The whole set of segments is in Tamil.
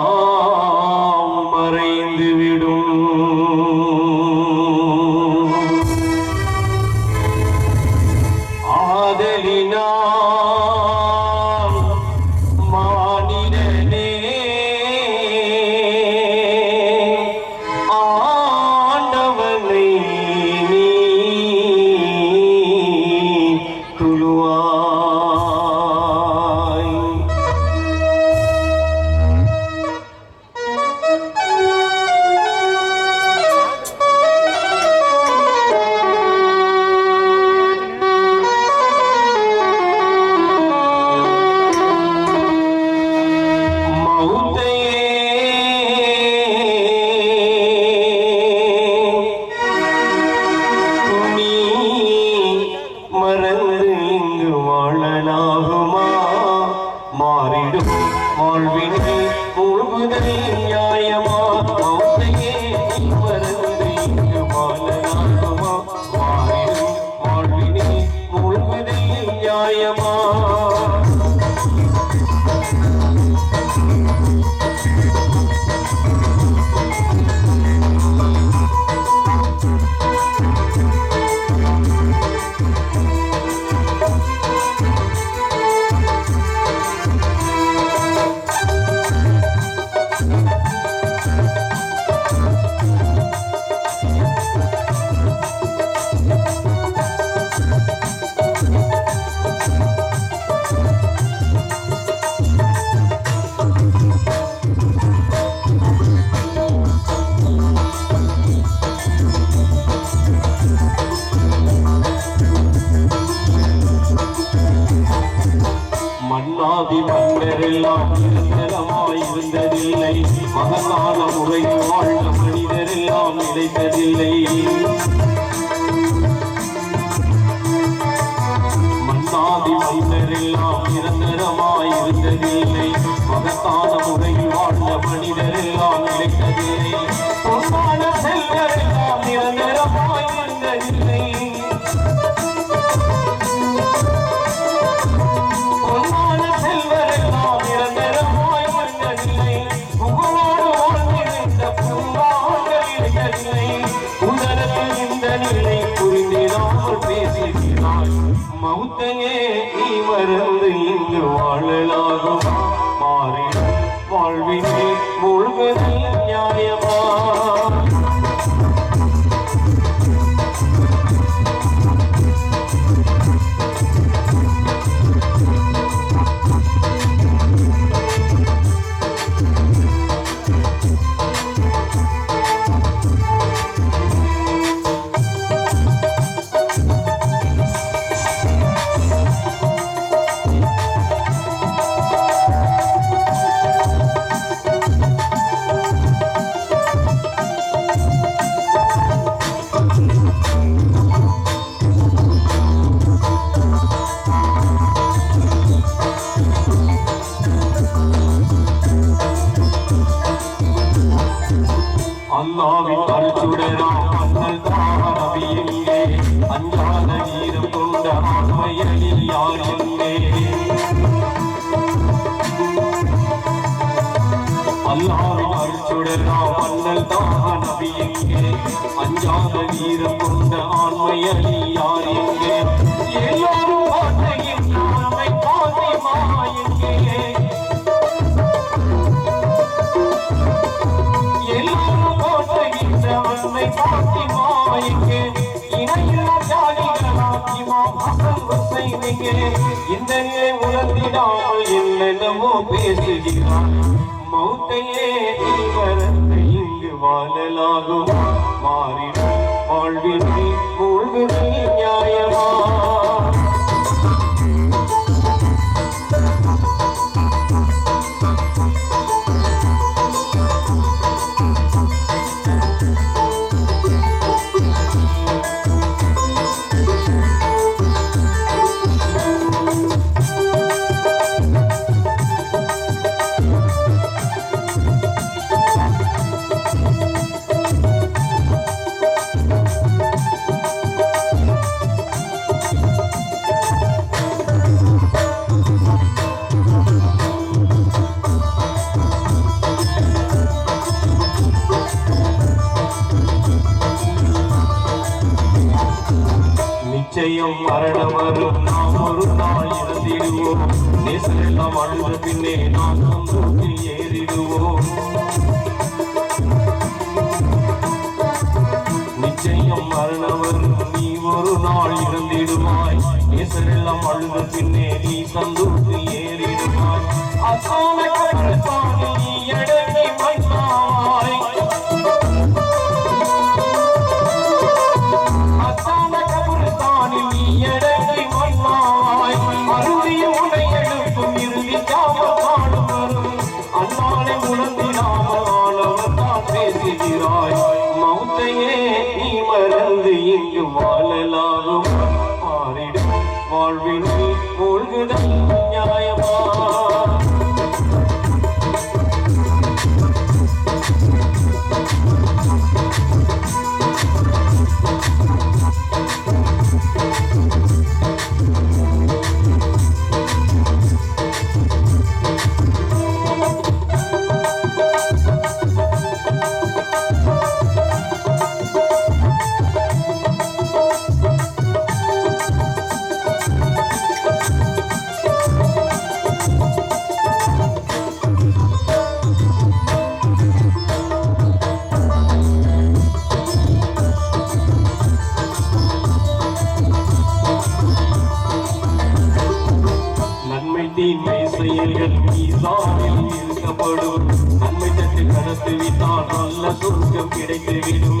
யாம் மறைந்து விடும் ஆதலினா You are. மாறிடும். வாழ்வினை மூழ்குதல் நியாயமா மகனான முறை வாழ்ந்த மனிதரெல்லாம் நிலைத்ததில்லை மன்னாதி மன்னரெல்லாம் நிரந்தரமாயிருந்ததில்லை மகத்தான முறையில் வாழ்ந்த மனிதரெல்லாம் நிலைத்ததில்லை மௌத்தையே நீ மறந்து இங்கு வாழலாகுமா. மாறிடும் வாழ்வினே அஞ்சாத வீரம் கொண்ட ஆண்மையலில் யார் எங்கே? ஹுசைனுக்கு இந்த நிலை உணர்ந்திடாமல் என்னென்னமோ பேசுகிறான் மௌத்தையே நீ மறந்து இங்கு வாழலாகும். மாறிடும் வாழ்வினை மூழ்கு நியாயமா? நிச்சயம் மரணம் வரும். நாம் ஒரு நாள் இறந்திடுவோம். நேசமெல்லாம் அழுத பின்னே நாம் தூக்கில் ஏறிடுவோம். நிச்சயம் மரணம் வரும். நீ ஒரு நாள் இறந்திடுவாய். நேசமெல்லாம் அழுத பின்னே நீ சந்தூக்கில் ஏறிடுவாய். அசான மறந்து இங்கு வாழலாகும். மாறிடும் வாழ்வில் நீ மூழ்குதல் நியாயமா? செயல்கள் மீசானில் இருக்கப்படும் நன்மை தட்டு கடத்து விட்டால் நல்ல சொர்க்கம் கிடைத்துவிடும்.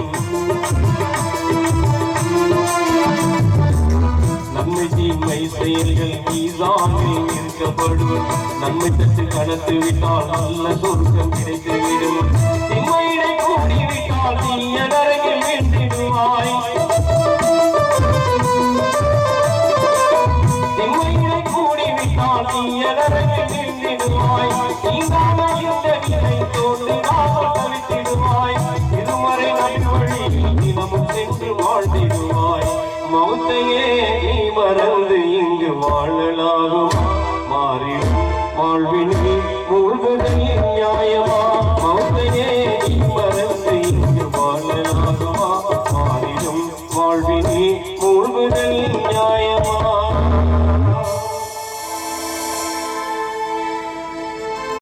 நன்மை தீமை செயல்கள் மீசானில் இருக்கப்படும் நன்மை தட்டு கடத்து விட்டால் நல்ல சொர்க்கம் கிடைத்துவிடும் திண்மையினை கூடிவிட்டால் நீ எதரையில் வீழ்த்திடுவாய் மௌத்தையே நீ மறந்து இங்கு வாழலாகும் மாறி வாழ்வினை மூழ்குதல் நியாயமா?